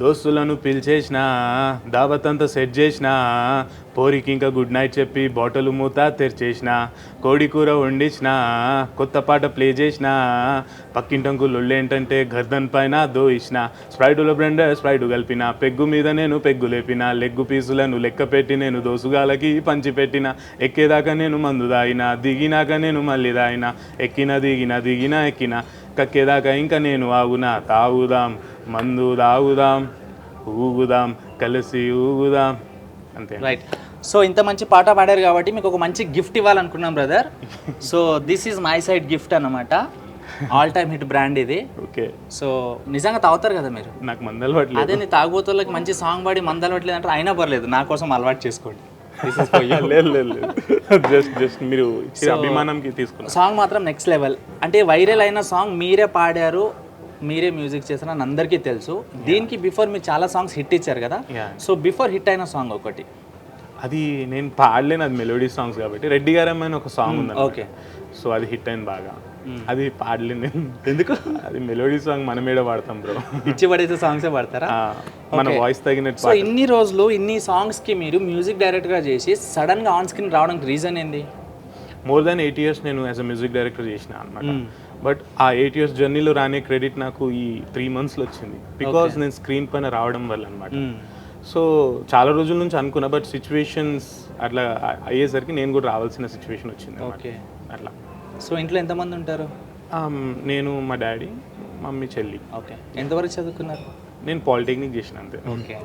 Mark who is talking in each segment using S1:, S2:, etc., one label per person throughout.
S1: దోస్తులను పిలిచేసిన దావత్ అంతా సెట్ చేసిన పోరికి ఇంకా గుడ్ నైట్ చెప్పి బాటిల్ మూత తెరిచేసిన కోడి కూర వండించిన కొత్త పాట ప్లే చేసిన పక్కింటంకులు ఏంటంటే గర్దన్ పైన దోయిసిన స్ప్రైడులో బ్రెండర్ స్ప్రైడు కలిపిన పెగ్గు మీద నేను పెగ్గు లేపిన లెగ్గు పీసులను లెక్క పెట్టి నేను దోసుగాలకి పంచిపెట్టిన ఎక్కేదాకా నేను మందు దాగిన దిగినాక నేను మళ్ళీ దాగిన ఎక్కిన దిగిన దిగిన ఎక్కిన కక్కేదాకా ఇంకా నేను ఆగునా తాగుదాం. మందు తాగుదాం ఊగుదాం కలిసి ఊగుదాం అంతే.
S2: రైట్ సో ఇంత మంచి పాట పాడారు కాబట్టి మీకు ఒక మంచి gift ఇవ్వాలనుకున్నాం brother so this is my side gift అన్నమాట. ఆల్ టైమ్ హిట్ బ్రాండ్ ఇది.
S1: ఓకే
S2: సో నిజంగా తాగుతారు కదా మీరు?
S1: నాకు మందలు పట్టలేదు
S2: అదే నీ తాగుబోతులకి మంచి సాంగ్ పాడి మందలవట్లేదు అంటే అయినా పర్లేదు. నా కోసం అలవాటు చేసుకోండి.
S1: జస్ట్ జస్ట్ మీరు అభిమానంకి
S2: సాంగ్ మాత్రం నెక్స్ట్ లెవెల్ అంటే వైరల్ అయిన సాంగ్ మీరే పాడారు. మీరే మ్యూజిక్ చేసిన అని అందరికీ తెలుసు. దీనికి బిఫోర్ మీరు చాలా సాంగ్స్ హిట్ ఇచ్చారు కదా. సో బిఫోర్ హిట్ అయిన సాంగ్ ఒకటి.
S1: అది నేను పాడలేను అది మెలోడీ సాంగ్స్ కాబట్టి. రెడ్డి గారు అమ్మాయిని ఒక సాంగ్ ఉంది
S2: ఓకే
S1: సో అది హిట్ అయింది బాగా. అది పాడలేను ఎందుకు? అది మెలోడీ సాంగ్ మనం ఏడ పాడతాం బ్రో.
S2: ఇచ్చి పడేసే సాంగ్సే పాడతారా
S1: మన వాయిస్ తగినట్టు
S2: సో ఇన్ని రోజులు ఇన్ని సాంగ్స్కి మీరు మ్యూజిక్ డైరెక్టర్గా చేసి సడన్గా ఆన్ స్క్రీన్ రావడానికి రీజన్ ఏంది?
S1: మోర్ దాన్ ఎయిట్ ఇయర్స్ నేను యాజ్ అ మ్యూజిక్ డైరెక్టర్ చేసిన అనమాట బట్ ఆ ఎయిట్ ఇయర్స్ జర్నీలో రానే క్రెడిట్ నాకు ఈ త్రీ మంత్స్లో వచ్చింది. బికాస్ నేను స్క్రీన్ పైన రావడం వల్ల అనమాట సో చాలా రోజుల నుంచి అనుకున్నా బట్ సిచ్యువేషన్స్ అట్లా అయ్యేసరికి నేను కూడా రావాల్సిన సిచ్యువేషన్ వచ్చింది.
S2: ఓకే.
S1: అట్లా.
S2: సో ఇంట్లో ఎంతమంది ఉంటారు?
S1: నేను మా డాడీ మమ్మీ చెల్లి.
S2: ఓకే. ఎంతవరకు చదువుకున్నారు?
S1: నేను పాలిటెక్నిక్ చేసిన అంతే.
S2: ఓకే.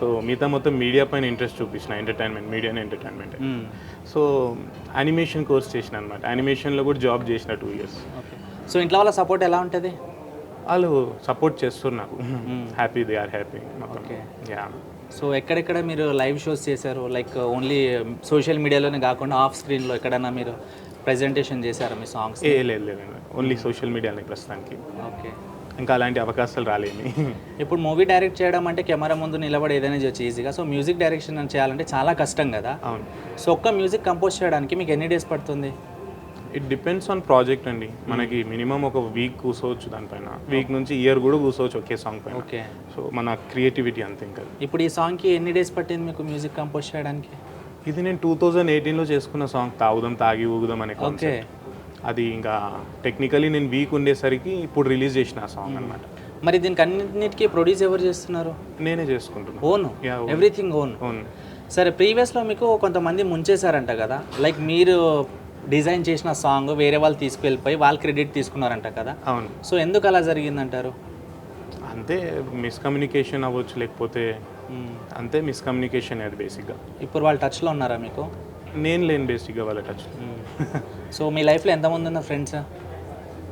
S1: సో మిగతా మొత్తం మీడియా పైన ఇంట్రెస్ట్ చూపించిన entertainment media entertainment. So animation course చేసిన అనమాట. యానిమేషన్లో కూడా జాబ్ చేసిన టూ ఇయర్స్.
S2: ఓకే. సో ఇంట్లో వాళ్ళ సపోర్ట్ ఎలా ఉంటుంది?
S1: వాళ్ళు సపోర్ట్ చేస్తారు నాకు happy they are happy. Yeah
S2: so ఎక్కడెక్కడ మీరు లైవ్ షోస్ చేశారు? లైక్ ఓన్లీ సోషల్ మీడియాలోనే కాకుండా ఆఫ్ స్క్రీన్లో ఎక్కడైనా మీరు ప్రెజెంటేషన్ చేశారు మీ సాంగ్స్
S1: ఏ లేదు లేదు ఓన్లీ సోషల్ మీడియానే ప్రస్తుతానికి.
S2: ఓకే
S1: ఇంకా అలాంటి అవకాశాలు రాలేని.
S2: ఇప్పుడు మూవీ డైరెక్ట్ చేయడం అంటే కెమెరా ముందు నిలబడి ఏదైనా చేయొచ్చు ఈజీగా సో మ్యూజిక్ డైరెక్షన్ చేయాలంటే చాలా కష్టం కదా.
S1: అవును.
S2: సో ఒక్క మ్యూజిక్ కంపోజ్ చేయడానికి మీకు ఎన్ని డేస్ పడుతుంది?
S1: ఇట్ డిపెండ్స్ ఆన్ ప్రాజెక్ట్ అండి. మనకి మినిమం ఒక వీక్ కూర్చోవచ్చు దానిపైన. వీక్ నుంచి ఇయర్ కూడా కూర్చోవచ్చు ఒకే సాంగ్ పైన.
S2: ఓకే.
S1: సో మన క్రియేటివిటీ అంతే ఇంకా.
S2: ఇప్పుడు ఈ సాంగ్కి ఎన్ని డేస్ పట్టింది మీకు మ్యూజిక్ కంపోజ్ చేయడానికి?
S1: ఇది నేను టూ థౌజండ్ ఎయిటీన్లో చేసుకున్న సాంగ్ తాగుదాం తాగి ఊగుదాం అనే
S2: ఓకే.
S1: కాన్సెప్ట్ అది ఇంకా టెక్నికలీ నేను వీక్ ఉండేసరికి ఇప్పుడు రిలీజ్ చేసిన ఆ సాంగ్ అనమాట
S2: మరి దీనికి అన్నిటికీ ప్రొడ్యూస్ ఎవరు చేస్తున్నారు?
S1: నేనే చేసుకుంటున్నాను
S2: ఓన్. Everything own.
S1: అవును
S2: సరే ప్రీవియస్లో మీకు కొంతమంది ముంచేశారంట కదా? లైక్ మీరు డిజైన్ చేసిన సాంగ్ వేరే వాళ్ళు తీసుకెళ్ళిపోయి వాళ్ళు క్రెడిట్ తీసుకున్నారంట కదా.
S1: అవును.
S2: సో ఎందుకు అలా జరిగిందంటారు?
S1: అంతే మిస్కమ్యూనికేషన్ అవ్వచ్చు లేకపోతే. అంతే మిస్కమ్యూనికేషన్ అది బేసిక్గా
S2: ఇప్పుడు వాళ్ళు టచ్లో ఉన్నారా మీకు?
S1: నేను లేను బేసిక్గా వాళ్ళ టచ్
S2: సో మీ లైఫ్లో ఎంతమంది ఉన్నారు friends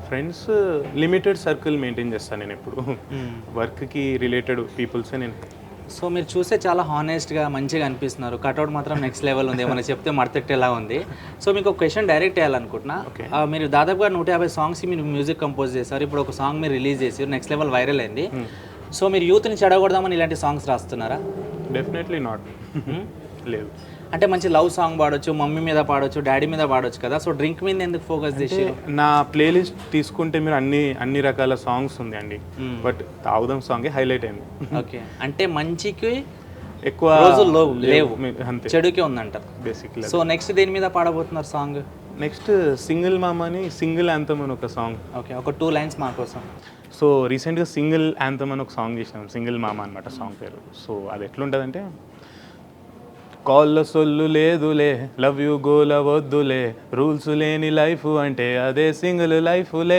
S1: friends limited circle maintain చేస్తాను నేను ఎప్పుడు. వర్క్కి రిలేటెడ్ పీపుల్సే నేను.
S2: సో మీరు చూస్తే చాలా హానెస్ట్గా మంచిగా అనిపిస్తున్నారు. కట్అవుట్ మాత్రం నెక్స్ట్ లెవెల్ ఉంది. ఏమైనా చెప్తే మడతెట్టేలా ఉంది. సో మీకు ఒక క్వశ్చన్ డైరెక్ట్. ఆ, మీరు దాదాపుగా నూట యాభై సాంగ్స్ మీరు మ్యూజిక్ కంపోజ్ చేశారు. ఇప్పుడు ఒక సాంగ్ మీరు రిలీజ్ చేసి నెక్స్ట్ లెవెల్ వైరల్ అయింది. సో మీరు యూత్ని చెడగొడదామని ఇలాంటి సాంగ్స్ రాస్తున్నారా?
S1: డెఫినెట్లీ నాట్ లేదు.
S2: అంటే మంచి లవ్ సాంగ్ పాడొచ్చు మమ్మీ మీద పాడొచ్చు డాడీ మీద పాడొచ్చు కదా. సో డ్రింక్ మీద ఎందుకు ఫోకస్ చేసి
S1: నా ప్లేలిస్ట్ తీసుకుంటే మీరు అన్ని అన్ని రకాల సాంగ్స్ ఉంది అండి బట్ తాగుదాం సాంగే హైలైట్ అయింది.
S2: ఓకే. అంటే మంచికి
S1: ఎక్కువ
S2: రోజులు లేవు-
S1: అంతే.
S2: చెడుకే ఉందంట.
S1: బేసిక్లీ
S2: సో నెక్స్ట్ దేని మీద పాడబోతున్నారు సాంగ్?
S1: నెక్స్ట్ సింగిల్ మామ అని సింగిల్ యాంథమ్ అని ఒక సాంగ్.
S2: ఓకే ఒక టూ లైన్స్ మా కోసం.
S1: సో రీసెంట్గా సింగిల్ యాంథమ్ అని ఒక సాంగ్ చేసినాం సింగిల్ మామ అనమాట సాంగ్ పేరు. సో అది ఎట్లుంటుందంటే కాళ్ళ సొల్లు లేదులే లవ్ యూ గోల వద్దులే రూల్స్ లేని లైఫ్ అంటే అదే సింగిల్ లైఫ్లే.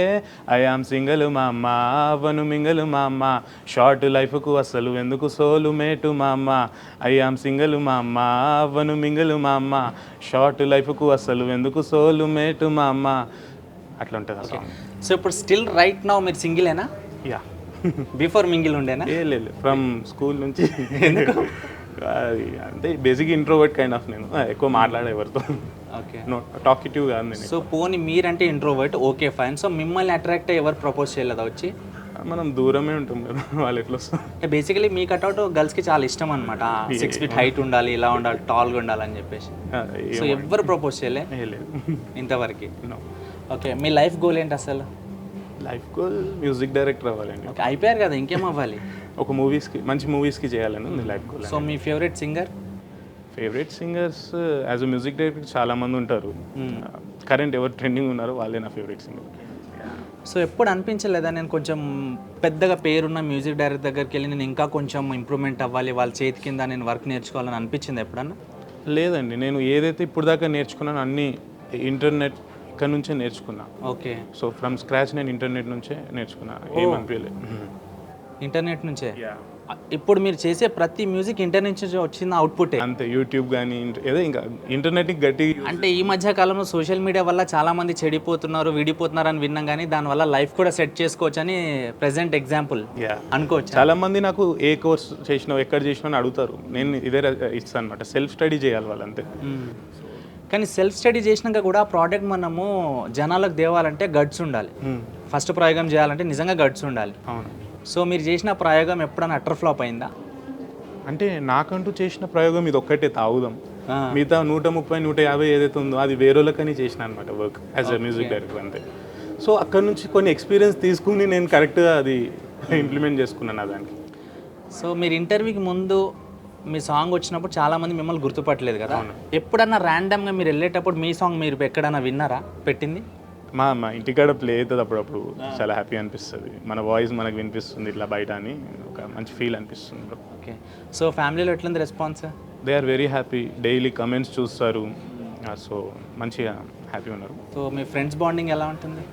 S1: ఐఆమ్ సింగిల్ మా అమ్మ అవను మింగలు మా అమ్మ షార్ట్ లైఫ్కు అసలు ఎందుకు సోలు మేటు మా అమ్మ ఐఆమ్ సింగిల్ మా అమ్మ అవను మింగలు మా అమ్మ షార్ట్ లైఫ్కు అసలు ఎందుకు సోలు మేటు మా అమ్మ అట్లా ఉంటుంది
S2: సో ఇప్పుడు స్టిల్ రైట్ నౌ మీరు సింగిలేనా
S1: యా
S2: బిఫోర్ మింగిల్ ఉండేనా?
S1: ఏ లేదు ఫ్రమ్ స్కూల్ నుంచి అది అంటే బేసిక్ ఇంట్రోవర్ట్ కైండ్ ఆఫ్ నేను. ఎక్కువ మాట్లాడే ఎవరితో.
S2: ఓకే.
S1: టాకిటివ్ కాదు నేను
S2: సో పోనీ మీరంటే ఇంట్రోవర్ట్ ఓకే ఫైన్ సో మిమ్మల్ని అట్రాక్ట్ ఎవరు ప్రపోజ్ చేయలేదా వచ్చి?
S1: మనం దూరమే ఉంటాం కదా వాళ్ళు ఎట్లా వస్తాం
S2: అంటే బేసికలీ మీ కట్అవుట్ గర్ల్స్కి చాలా ఇష్టం అనమాట సిక్స్ ఫీట్ హైట్ ఉండాలి ఇలా ఉండాలి టాల్గా ఉండాలని చెప్పేసి. సో ఎవ్వరు ప్రపోజ్ చేయలే? ఇంతవరకు. ఓకే మీ లైఫ్ గోల్ ఏంటి అసలు?
S1: లైఫ్ గోల్ మ్యూజిక్ డైరెక్టర్ అవ్వాలండి.
S2: ఓకే అయిపోయారు కదా ఇంకేం అవ్వాలి?
S1: ఒక మూవీస్కి మంచి మూవీస్కి చేయాలని ఉంది life goal
S2: so me favourite singer?
S1: Favourite singers as a music director చాలా మంది ఉంటారు. కరెంట్ ఎవరు ట్రెండింగ్ ఉన్నారో వాళ్ళే నా ఫేవరెట్ సింగర్
S2: సో ఎప్పుడు అనిపించలేదా? నేను కొంచెం పెద్దగా పేరున్న మ్యూజిక్ డైరెక్టర్ దగ్గరికి వెళ్ళి నేను ఇంకా కొంచెం ఇంప్రూవ్మెంట్ అవ్వాలి వాళ్ళ చేతి కింద నేను వర్క్ నేర్చుకోవాలని అనిపించింది ఎప్పుడన్నా?
S1: లేదండి నేను ఏదైతే ఇప్పుడు దాకా నేర్చుకున్నానో అన్నీ ఇంటర్నెట్ ఇక్కడ నుంచే నేర్చుకున్నా.
S2: ఓకే.
S1: సో ఫ్రమ్ స్క్రాచ్ నేను ఇంటర్నెట్ నుంచే నేర్చుకున్నా. ఏమనిపించలేదు
S2: ఇంటర్నెట్ నుంచే? ఇప్పుడు మీరు చేసే ప్రతి మ్యూజిక్ ఇంటర్నెట్ నుంచి వచ్చిన అవుట్పుటే
S1: అంతే యూట్యూబ్ కానీ ఏదో ఇంకా ఇంటర్నెట్కి గట్టి
S2: అంటే ఈ మధ్య కాలంలో సోషల్ మీడియా వల్ల చాలా మంది చెడిపోతున్నారు విడిపోతున్నారు అని విన్నాం కానీ దానివల్ల లైఫ్ కూడా సెట్ చేసుకోవచ్చు అని ప్రెసెంట్ ఎగ్జాంపుల్
S1: యా
S2: అనుకోవచ్చు?
S1: చాలా మంది నాకు ఏ కోర్స్ చేసినావు ఎక్కడ చేసినావు అని అడుగుతారు. నేను ఇదే ఇస్తాను అనమాట సెల్ఫ్ స్టడీ చేయాలి వాళ్ళంతే.
S2: కానీ సెల్ఫ్ స్టడీ చేసినాక కూడా ప్రోడక్ట్ మనము జనాలకు తేవాలంటే గడ్స్ ఉండాలి. ఫస్ట్ ప్రయోగం చేయాలంటే నిజంగా గడ్స్ ఉండాలి.
S1: అవును.
S2: సో మీరు చేసిన ప్రయోగం ఎప్పుడైనా అటర్ ఫ్లాప్ అయిందా?
S1: అంటే నాకంటూ చేసిన ప్రయోగం ఇది ఒక్కటే తాగుదాం. మిగతా నూట ముప్పై నూట యాభై ఏదైతే ఉందో అది వేరేళ్ళకని చేసిన అనమాట work as a music director అంతే. సో అక్కడ నుంచి కొన్ని ఎక్స్పీరియన్స్ తీసుకుని నేను కరెక్ట్గా అది ఇంప్లిమెంట్ చేసుకున్నాను దానికి.
S2: సో మీరు ఇంటర్వ్యూకి ముందు మీ సాంగ్ వచ్చినప్పుడు చాలా మంది మిమ్మల్ని గుర్తుపట్టలేదు కదా? ఎప్పుడన్నా ర్యాండమ్గా మీరు వెళ్ళేటప్పుడు మీ సాంగ్ మీరు ఎక్కడన్నా విన్నారా? పెట్టింది?
S1: మా మా ఇంటికాడ ప్లే అవుతుంది అప్పుడప్పుడు. చాలా హ్యాపీ అనిపిస్తుంది. మన వాయిస్ మనకు వినిపిస్తుంది ఇట్లా బయట అని. ఒక మంచి ఫీల్ అనిపిస్తుంది బ్రో
S2: ఓకే. సో ఫ్యామిలీలో ఎట్లుంది response
S1: they are very happy daily comments చూస్తారు. సో మంచిగా హ్యాపీ ఉన్నారు.
S2: సో మీ ఫ్రెండ్స్ బాండింగ్ ఎలా ఉంటుంది?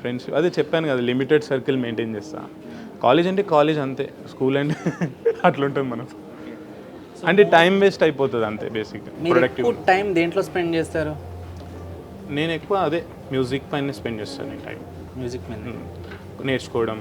S1: ఫ్రెండ్స్ అదే చెప్పాను కదా లిమిటెడ్ సర్కిల్ మెయింటైన్ చేస్తా. కాలేజ్ అంటే కాలేజ్ అంతే. స్కూల్ అంటే అట్లుంటుంది మనం అంటే టైం వేస్ట్ అయిపోతుంది అంతే బేసిక్ ప్రొడక్టివ్
S2: టైం దేంట్లో స్పెండ్ చేస్తారు?
S1: నేను ఎక్కువ అదే మ్యూజిక్ పైన స్పెండ్ చేస్తాను నేను టైం
S2: మ్యూజిక్ మీద
S1: నేర్చుకోవడం.